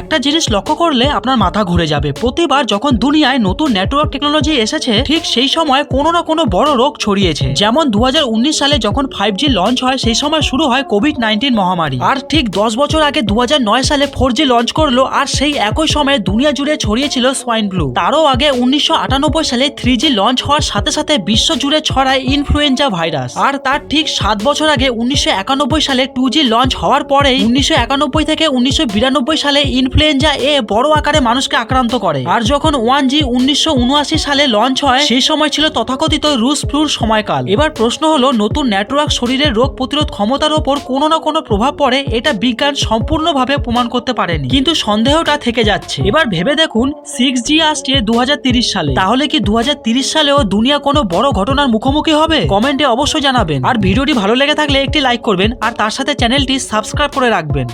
একটা জিনিস লক্ষ্য করলে আপনার মাথা ঘুরে যাবে। প্রতিবার যখন দুনিয়ায় নতুন নেটওয়ার্ক টেকনোলজি এসেছে, ঠিক সেই সময় কোনো না কোনো বড় রোগ ছড়িয়েছে। যেমন দু হাজার উনিশ সালে যখন ফাইভ জি লঞ্চ হয়, সেই সময় শুরু হয় কোভিড নাইন্টিন মহামারী। আর ঠিক দশ বছর আগে দু হাজার নয় সালে ফোর জি লঞ্চ করল, আর সেই একই সময়ে দুনিয়া জুড়ে ছড়িয়েছিল সোয়াইন ফ্লু তারও আগে উনিশশো আটানব্বই সালে থ্রি জি লঞ্চ হওয়ার সাথে সাথে বিশ্ব জুড়ে ছড়ায় ইনফ্লুয়েঞ্জা ভাইরাস আর তার ঠিক সাত বছর আগে উনিশশো একানব্বই সালে টু জি লঞ্চ হওয়ার পরেই উনিশশো একানব্বই থেকে উনিশশো বিরানব্বই সালে ইনফ্লুয়েঞ্জা এ বড় আকারে মানুষকে আক্রান্ত করে। আর যখন ওয়ান জি উনিশশো ঊনআশি সালে লঞ্চ হয়, সেই সময় ছিল তথাকথিত রুশ ফ্লুর সময়কাল। এবার প্রশ্ন হলো, নতুন নেটওয়ার্ক শরীরের রোগ প্রতিরোধ ক্ষমতার ওপর কোনো না কোনো প্রভাব পড়ে, এটা বিজ্ঞান সম্পূর্ণভাবে প্রমাণ করতে পারেনি। কিন্তু সন্দেহটা থেকে যাচ্ছে। এবার ভেবে দেখুন, সিক্স জি আসছে দু সালে। তাহলে কি দু সালেও দুনিয়া কোনো বড় ঘটনার মুখোমুখি হবে? কমেন্টে অবশ্যই জানাবেন। আর ভিডিওটি ভালো লেগে থাকলে একটি লাইক করবেন, আর তার সাথে চ্যানেলটি সাবস্ক্রাইব করে রাখবেন।